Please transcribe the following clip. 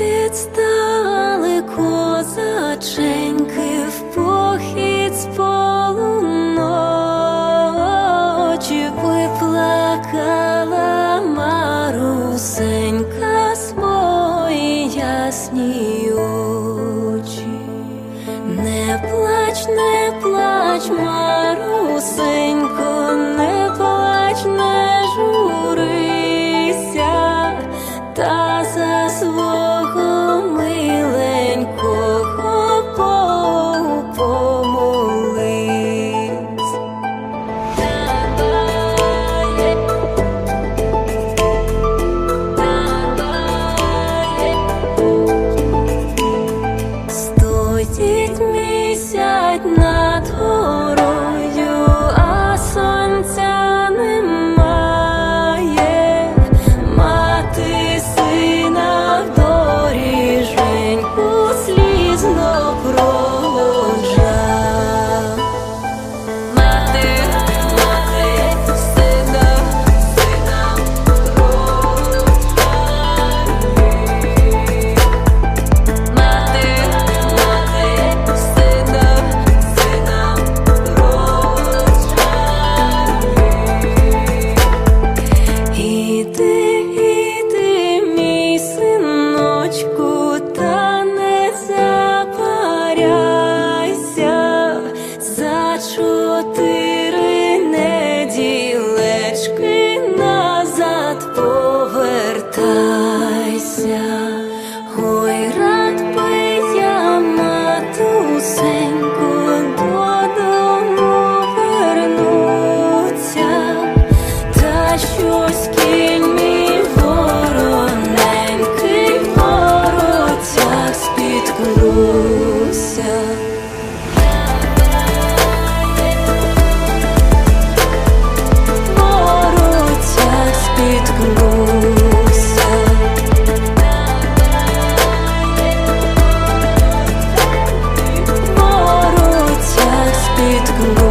Відстали козаченьки в похід з полуночі виплакала марусенька з мої ясні очі, не плач, не плач, ма. did o senhor. can go